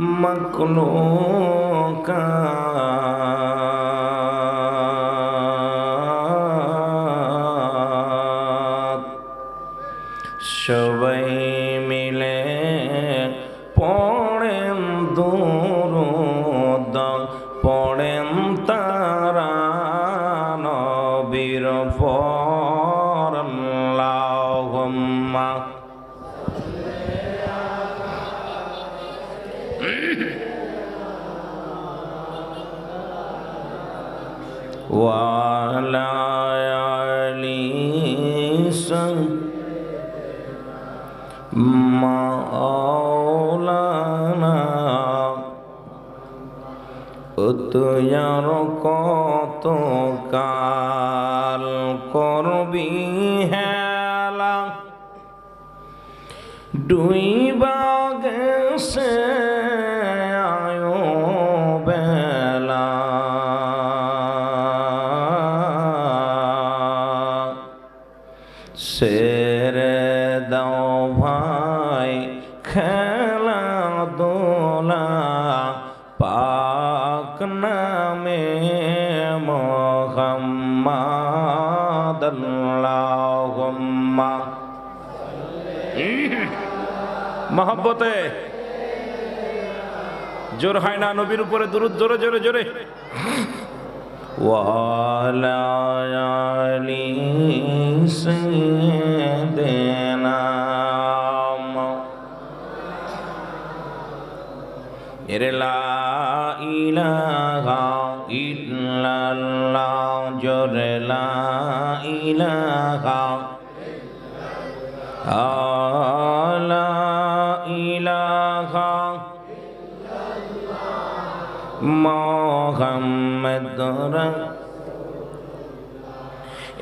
মখলুকাত সবাই মিলে পড়েন দুরুদ পড়েন মাওলানা তুয়ার কত কাল করবি হেলা? ডুইবা মহব্বতে। জোর হয় না নবীর উপরে, দুরুদ জোরে জোরে জোরে। ওয়ালায়ালি সাইয়্যিদিনা এর লা ইলা ইল্লাল্লাহ, জোরে লা ইলাহা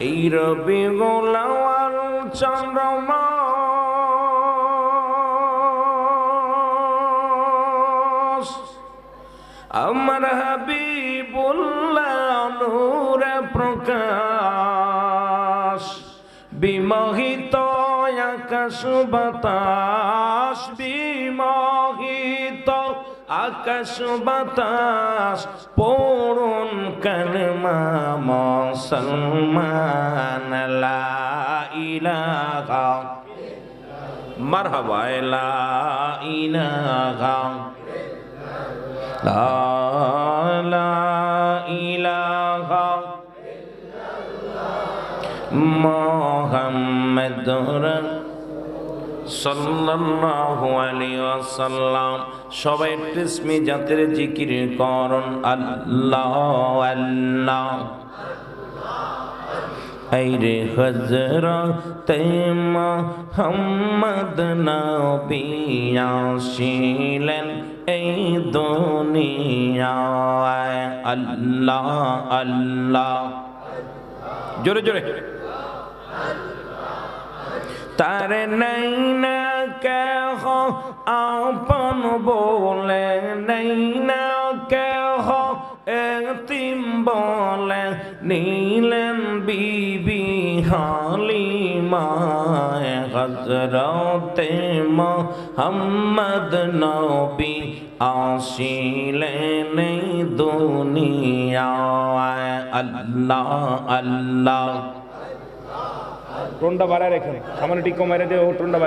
এই রবি গোলাওয়াল চন্দ্রমাস আকাশ বাতাস বিমোহিত আকাশ বাতাস পড়ুন কালমা মুসলমান লা ইলাহা মোহাম্মদুর সাল্লাল্লাহু সবাই ইসমি জাতের জিকির করুন। আল্লাহ আল্লাহ। আইরে হজরত মোহাম্মদ নবী আসিলেন এই দুনিয়ায়। আল্লাহ আল্লাহ। জোরে জোরে। তার নাই না কেহ, আপন বলে নাই না কেহ। এতিম বলে নীলেন বিবি হালিমায় হজরতে মোহাম্মদ নবী আসিলেন দুনিয়ায়। আল্লাহ আল্লাহ। টোনটা বাড়ায় রেখেন সামান্য টিকো মেরে দিয়ে ও টোনটা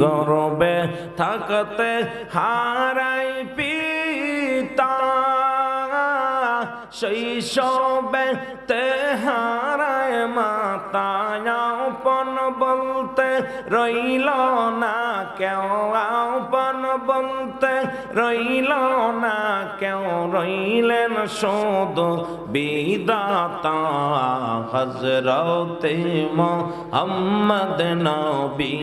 গরবে থাকতে হারাই পিতা শৈশবে তে হারায় মাতা আপন বলতে রইল না কেউ আপন বলতে রইল না কেউ রইলেন শুধু বিদাতা হজরতে মোহাম্মদ নবী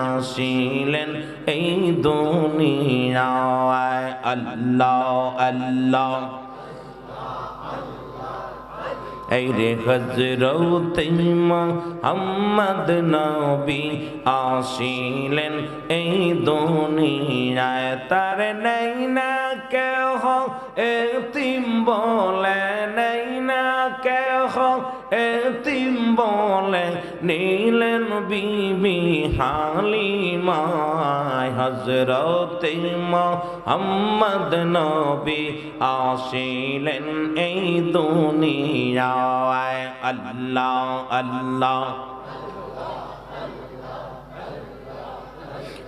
আসিলেন এই দুনিয়ায়। আল্লাহ আল্লাহ। এই রে হজরত মোহাম্মদ নবী আসিলেন। এই দুনিয়ায় তার নেই না কেহ, এতিম বলে নেই না কেহ, এতিম বলে নীলেন বিবি হালিমায় হজরতে মোহাম্মদ নবী আসিলেন এই দুনিয়ায়। আল্লাহ আল্লাহ।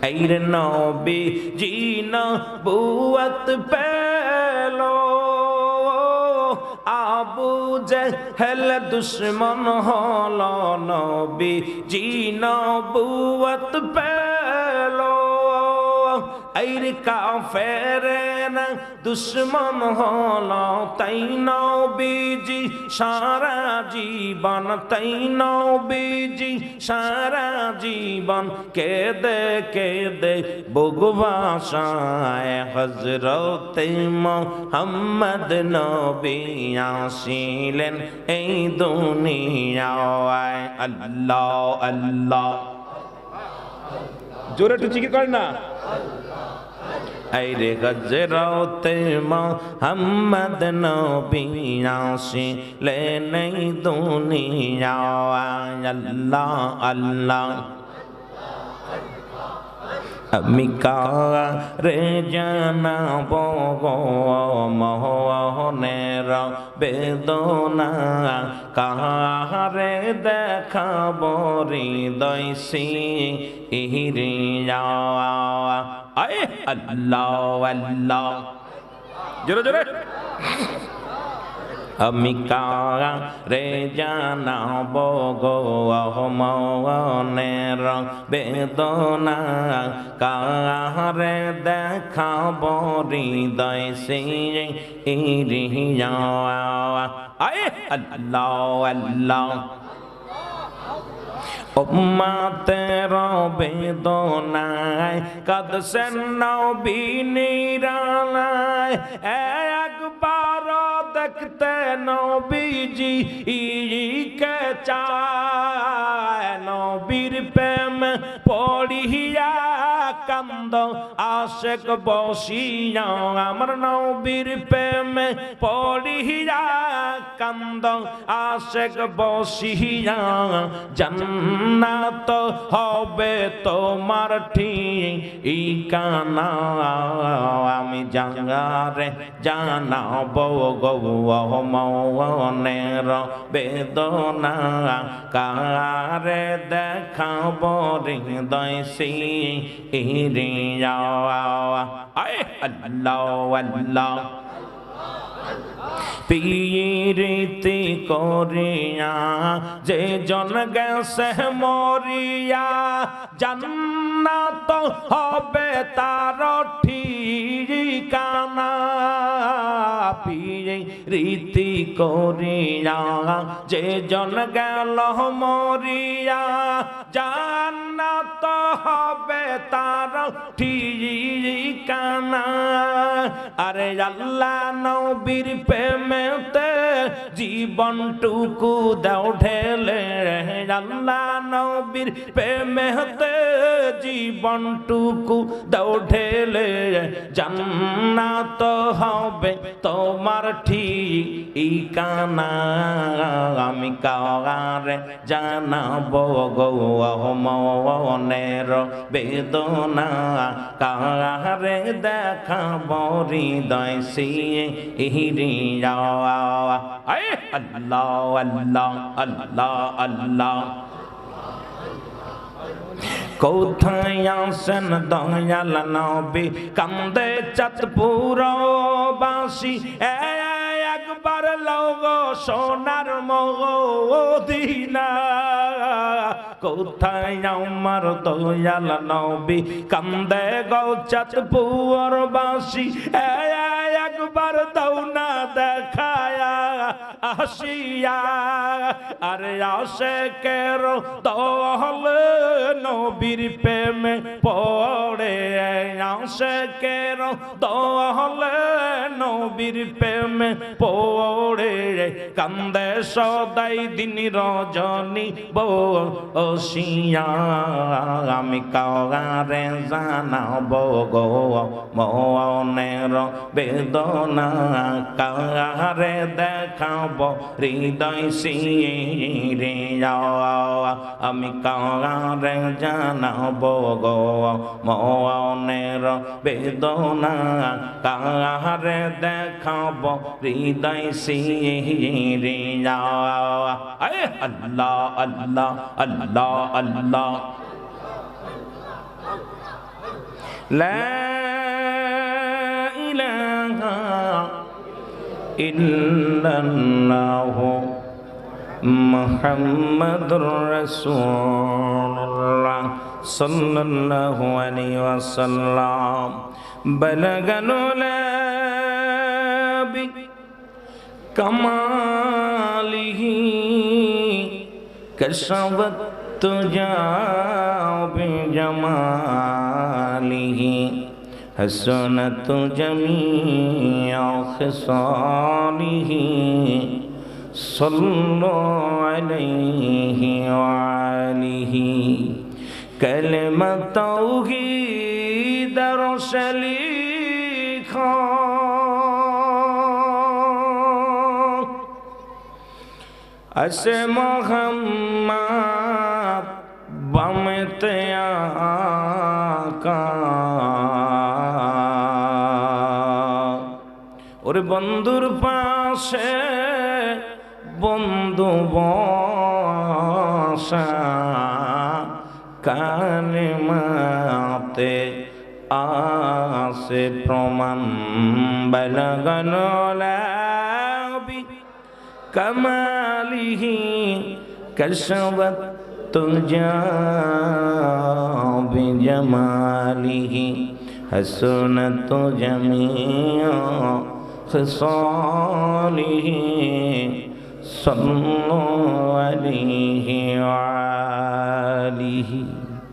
এর নবী জিনা বুয়াত পেল। আবু জেহেল দুশ্মন হল নবী জি নবুয়ত পেল এর কাফেরেন দুশ্মন হল তাই নবীজি, সারা জীবন তাই নবীজি, সারা জীবন কেদে কেদে বগবাসায় হজরতে মোহাম্মদ নবী আসিলেন এই দুনিয়ায়। আল্লাহ আল্লাহ। জোরে একটু জিকির করেন না? আইরে গজরতে মোহাম্মদ নবী আসিলেন এই দুনিয়ায় আল্লাহ আল্লাহ আমি কারে জানাব মোহনের বেদনা কাহারে দেখাব হৃদয় সি ইহিরিয়া আল্লাহ আল্লাহ জোরে জোরে আমি রে জানাব গো মনের বেদনা? কারে দেখাব হৃদয় সে ইরিয়া? আয় আল্লাহ আল্লাহ। উম্মাতের বেদনায় কাদসেন নবী নিরালায়। নবীজি কে চায় নবীর প্রেম পড়িয়া কান্দ, আশেক বসি বসিয়া আমার নবীর প্রেম পড়িয়া কান্দ, আশেক বসিয়া জান্নাত হবে তোমার ঠিক কানা আমি জাঙ্গারে জানাব গো মনের বেদনা, কারে দেখাব হৃদয় সি Allah, Allah. ra ao ai anh lâu পীরিতি করিয়া, যে জন গেছে মরিয়া, জান্নাত হবে তার ঠিকানা। পীরে রীতি করিয়া, যে জন গেল মরিয়া, জান্নাত হবে তার ঠিকানা। আরে আল্লাহ নবীর প্রেমেতে জীবনটুকু দাও ঢেলে। আল্লাহ নবীর প্রেমেতে জীবনটুকু দাও ঢেলে। জান্নাত হবে তোমার ঠিকানা। আমি কারে জানাব গো মনের বেদনা। কারে দেখাব হৃদয় সিয়ে। আয় আল্লাহ আল্লাহ আল্লাহ। আল্লাহ কোথায় আসেন দয়াল নবী কান্দে চাঁদপুর বাসি একবার লোগ সোনার মদিনা কোথায় আমার দয়াল নবী কান্দে গো চাঁদপুর বাসি একবার দাও না দেখায়া আসিয়া আরে আসে কেরো দহল নবীর প্রেমে পড়ে আসে কের দহল নবী নবীর প্রেমে পড়ে কান্দে সদাই দিন রজনী বসিয়া আমি কারে জানাব গো মনের বেদনা কারে দেখাব হৃদয় সিরিয়া আমি কারে জানাব গো মনের বেদনা কারে দেখাব হৃদয় সিরিয়া আয় আল্লাহ আল্লাহ আল্লাহ আল্লাহ لا إله إلا الله محمد رسول الله صلى الله عليه وسلم بلغ العلا كماله كشفت تجا بجماله حسنت جميع خصاله صلوا عليه وعليه كلمة توحيد رسليخا আসে মোহাম্মদ বামেতে আকা ওরে বন্ধুর পাশে বন্ধু বসা কানে মাতে আসে প্রমাণ বলগন লাবি كماله كشفت ترجى بجماله حسنت جميع خصاله صلوا عليه آله